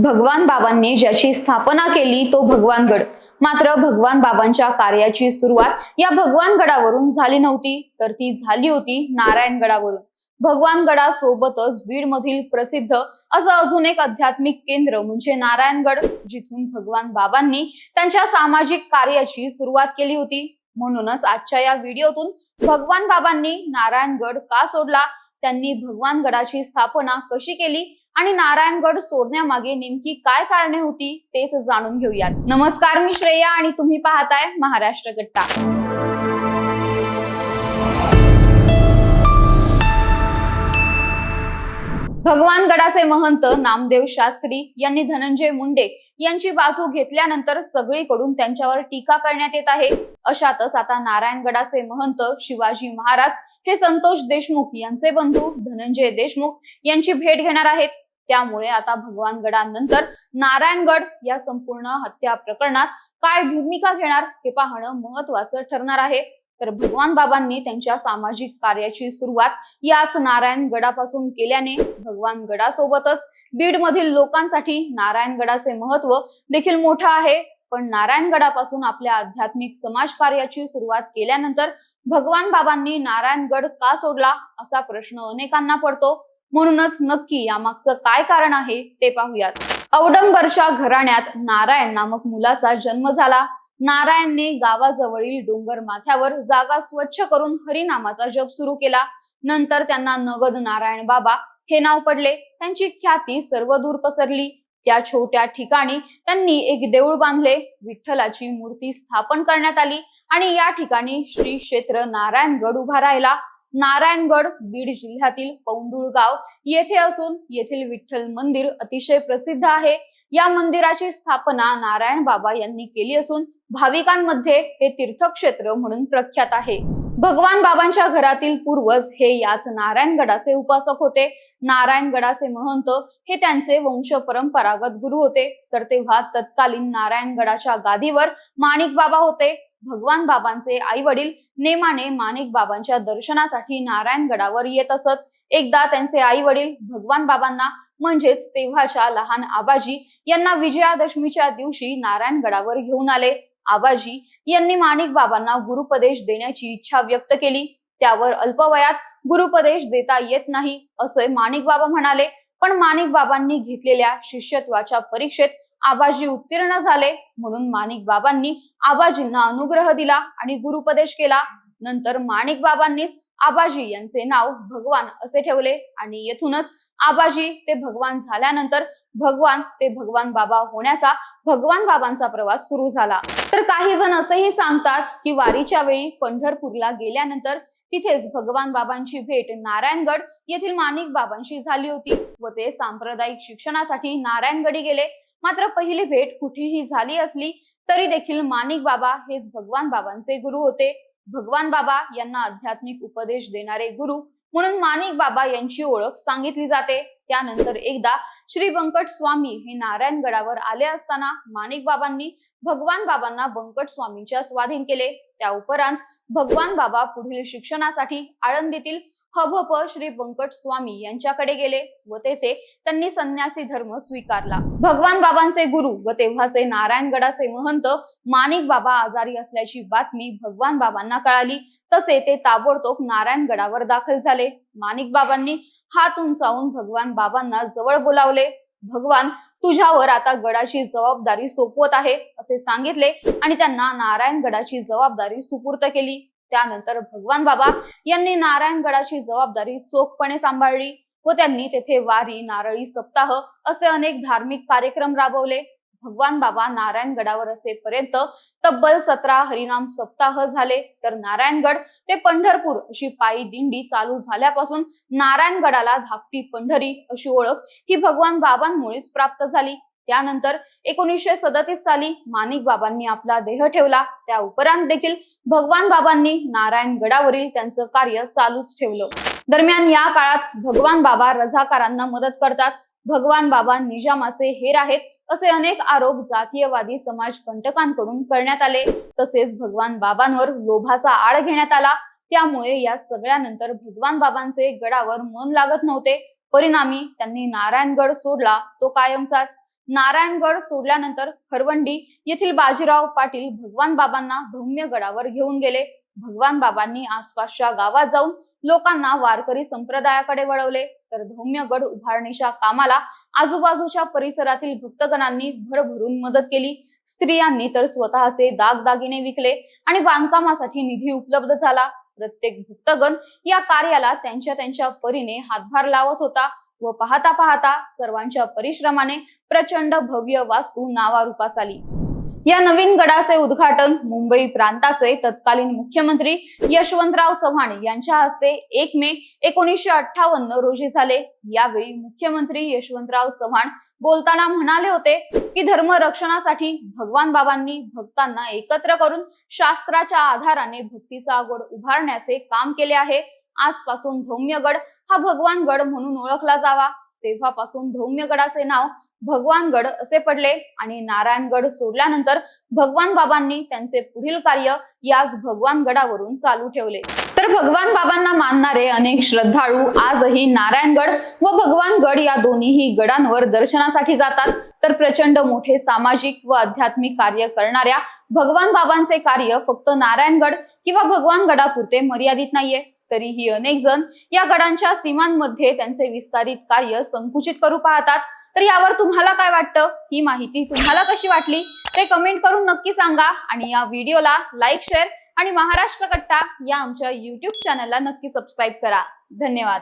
भगवान बाबांनी ज्याची स्थापना केली तो भगवानगड मात्र भगवान बाबांच्या कार्याची सुरुवात या भगवानगडावरून झाली नव्हती तर ती झाली होती नारायणगडावरून भगवानगडासोबतच बीडमधील प्रसिद्ध असं अजून एक आध्यात्मिक केंद्र म्हणजे नारायणगड जिथून भगवान बाबांनी त्यांच्या सामाजिक कार्याची सुरुवात केली होती. म्हणूनच आजच्या या व्हिडिओतून भगवान बाबांनी नारायणगड का सोडला? त्यांनी भगवानगडाची स्थापना कशी केली? आणि नारायणगड सोडण्यामागे नेमकी काय कारणे होती तेच जाणून घेऊयात. नमस्कार मी श्रेया आणि तुम्ही पाहताय महाराष्ट्र गट्टा. भगवान गडाचे महंत नामदेव शास्त्री यांनी धनंजय मुंडे यांची बाजू घेतल्यानंतर सगळीकडून त्यांच्यावर टीका करण्यात येत आहे. अशातच आता नारायणगडाचे महंत शिवाजी महाराज हे संतोष देशमुख यांचे बंधू धनंजय देशमुख यांची भेट घेणार आहेत. त्यामुळे आता भगवानगडानंतर नारायणगड या संपूर्ण हत्या प्रकरणात काय भूमिका घेणार हे पाहणं महत्वाचं ठरणार आहे. तर भगवान बाबांनी त्यांच्या सामाजिक कार्याची सुरुवात याच नारायण गडापासून केल्याने भगवान गडासोबतच लोकांसाठी नारायणगडाचे महत्त्व देखील मोठं आहे. पण नारायणगडापासून आपल्या आध्यात्मिक समाज कार्याची सुरुवात केल्यानंतर भगवान बाबांनी नारायणगड का सोडला असा प्रश्न अनेकांना पडतो. म्हणूनच नक्की यामागचं काय कारण आहे ते पाहूयात. औडंबरच्या घराण्यात नारायण नामक मुलाचा जन्म झाला. नारायणने गावाजवळील डोंगर माथ्यावर जागा स्वच्छ करून हरिनामाचा जप सुरू केला. नंतर त्यांना नगद नारायण बाबा हे नाव पडले. त्यांची ख्याती सर्व दूर पसरली. त्या छोट्या ठिकाणी त्यांनी एक देऊळ बांधले. विठ्ठलाची मूर्ती स्थापन करण्यात आली आणि या ठिकाणी श्री क्षेत्र नारायणगड उभा राहिला. नारायणगड बीड जिल्ह्यातील पौंडुळगाव येथे असून येथील विठ्ठल मंदिर अतिशय प्रसिद्ध आहे. या मंदिराची स्थापना नारायण बाबा यांनी केली असून भाविकांमध्ये हे तीर्थक्षेत्र म्हणून प्रख्यात आहे. भगवान बाबांच्या घरातील पूर्वज हे याच नारायणगडाचे उपासक होते. नारायणगडाचे महंत हे त्यांचे वंश परंपरागत गुरु होते. तर तेव्हा तत्कालीन नारायणगडाच्या गादीवर माणिक बाबा होते. भगवान बाबांचे आई वडील नेमाने माणिक बाबांच्या दर्शनासाठी नारायणगडावर येत असत. एकदा त्यांचे आई वडील भगवान बाबांना म्हणजेच तेव्हाच्या लहान आबाजी यांना विजयादशमीच्या दिवशी नारायणगडावर घेऊन आले. आबाजी यांनी माणिक बाबांना गुरुपदेश देण्याची इच्छा व्यक्त केली. त्यावर अल्पवयात गुरुपदेश देता येत नाही असे माणिक बाबा म्हणाले. पण माणिक बाबांनी घेतलेल्या शिष्यत्वाच्या परीक्षेत आबाजी उत्तीर्ण झाले. म्हणून माणिक बाबांनी आबाजींना अनुग्रह दिला आणि गुरुपदेश केला. नंतर माणिक बाबांनीच आबाजी यांचे नाव भगवान असे ठेवले आणि येथूनच आबाजी ते भगवान झाल्यानंतर भगवान ते भगवान बाबा होण्याचा भगवान बाबांचा प्रवास सुरू झाला. तर काही जण असंही सांगतात की वारीच्या वेळी पंढरपूरला गेल्यानंतर तिथेच भगवान बाबांची भेट नारायणगड येथील माणिक बाबांशी झाली होती व ते सांप्रदायिक शिक्षणासाठी नारायणगडी गेले. मात्र पहिली भेट कुठेही झाली असली तरी देखील माणिक बाबा हेच भगवान बाबांचे गुरु होते. भगवान बाबा यांना आध्यात्मिक उपदेश देणारे गुरु म्हणून माणिक बाबा यांची ओळख सांगितली जाते. त्यानंतर एकदा श्री बंकट स्वामी हे नारायणगडावर आले असताना माणिक बाबांनी भगवान बाबांना बंकट स्वामींच्या स्वाधीन केले. त्या उपरांत भगवान बाबा पुढील शिक्षणासाठी आळंदीतील हभप श्री वंकट स्वामी यांच्याकडे गेले व तेथे त्यांनी संन्यासी धर्म स्वीकारला. भगवान बाबांचे गुरु व तेव्हाचे नारायणगडाचे महंत माणिक बाबा आजारी असल्याची बातमी भगवान बाबांना कळाली. तसे ते ताबडतोब नारायणगडावर दाखल झाले. माणिक बाबांनी हात उंचावून भगवान बाबांना जवळ बोलावले. भगवान तुझ्यावर आता गडाची जबाबदारी सोपवत आहे असे सांगितले आणि त्यांना नारायणगडाची जबाबदारी सुपूर्त केली. त्यानंतर भगवान बाबा यांनी नारायणगडाची जबाबदारी चोखपणे सांभाळली व त्यांनी तेथे वारी नारळी सप्ताह असे अनेक धार्मिक कार्यक्रम राबवले. भगवान बाबा नारायणगडावर असेपर्यंत तब्बल सतरा हरिनाम सप्ताह झाले. तर नारायणगड ते पंढरपूर अशी पायी दिंडी चालू झाल्यापासून नारायणगडाला धाकटी पंढरी अशी ओळख ही भगवान बाबांमुळेच प्राप्त झाली. त्यानंतर एकोणीसशे सदतीस साली माणिक बाबांनी आपला देह ठेवला. त्या उपरांत देखील भगवान बाबांनी नारायणगडावरील त्यांचं कार्य चालूच ठेवलं. दरम्यान या काळात भगवान बाबा रझाकारांना मदत करतात. भगवान बाबा निजामाचे हेर आहेत असे अनेक आरोप जातीयवादी समाज कंटकांकडून करण्यात आले. तसेच भगवान बाबांवर लोभाचा आळ घेण्यात आला. त्यामुळे या सगळ्यानंतर भगवान बाबांचे गडावर मन लागत नव्हते. परिणामी त्यांनी नारायणगड सोडला. तो कायमचाच. नारायणगड सोडल्यानंतर खरवंडी येथील बाजीराव पाटील भगवान बाबांना धौम्य गडावर घेऊन गेले. भगवान बाबांनी आसपासच्या गावात जाऊन लोकांना वारकरी संप्रदायाकडे वळवले. तर धौम्य गड उभारणीच्या कामाला आजूबाजूच्या परिसरातील भक्तगणांनी भरभरून मदत केली. स्त्रियांनी तर स्वतःचे दागदागिने विकले आणि बांधकामासाठी निधी उपलब्ध झाला. प्रत्येक भक्तगण या कार्याला त्यांच्या त्यांच्या परीने हातभार लावत होता. व पाहता पाहता सर्वांच्या परिश्रमाने प्रचंड भव्य वास्तू नावारूपास आली. या नवीन गडाचे उद्घाटन मुंबई प्रांताचे तत्कालीन मुख्यमंत्री यशवंतराव चव्हाण यांच्या हस्ते एक मे एकोणीसशे अठ्ठावन्न रोजी झाले. यावेळी मुख्यमंत्री यशवंतराव चव्हाण बोलताना म्हणाले होते की धर्म रक्षणासाठी भगवान बाबांनी भक्तांना एकत्र करून शास्त्राच्या आधाराने भक्तीचा गोड उभारण्याचे काम केले आहे. आजपासून धौम्यगड हा भगवानगड म्हणून ओळखला जावा. तेव्हापासून धौम्यगडाचे नाव भगवानगड असे पडले आणि नारायणगड सोडल्यानंतर भगवान बाबांनी त्यांचे पुढील कार्य याच भगवानगडावरून चालू ठेवले. तर भगवान बाबांना मानणारे अनेक श्रद्धाळू आजही नारायणगड व भगवानगड या दोन्हीही गडांवर दर्शनासाठी जातात. तर प्रचंड मोठे सामाजिक व आध्यात्मिक कार्य करणाऱ्या भगवान बाबांचे कार्य फक्त नारायणगड किंवा भगवानगडापुरते मर्यादित नाहीये. तरीही अनेक जण या गडांच्या सीमांमध्ये त्यांचे विस्तारित कार्य संकुचित करू पाहतात. तर यावर तुम्हाला काय वाटतं? ही माहिती तुम्हाला कशी वाटली? ते कमेंट करून नक्की सांगा आणि या व्हिडिओला लाईक शेअर आणि महाराष्ट्र कट्टा या आमच्या युट्यूब चॅनलला नक्की सबस्क्राईब करा. धन्यवाद.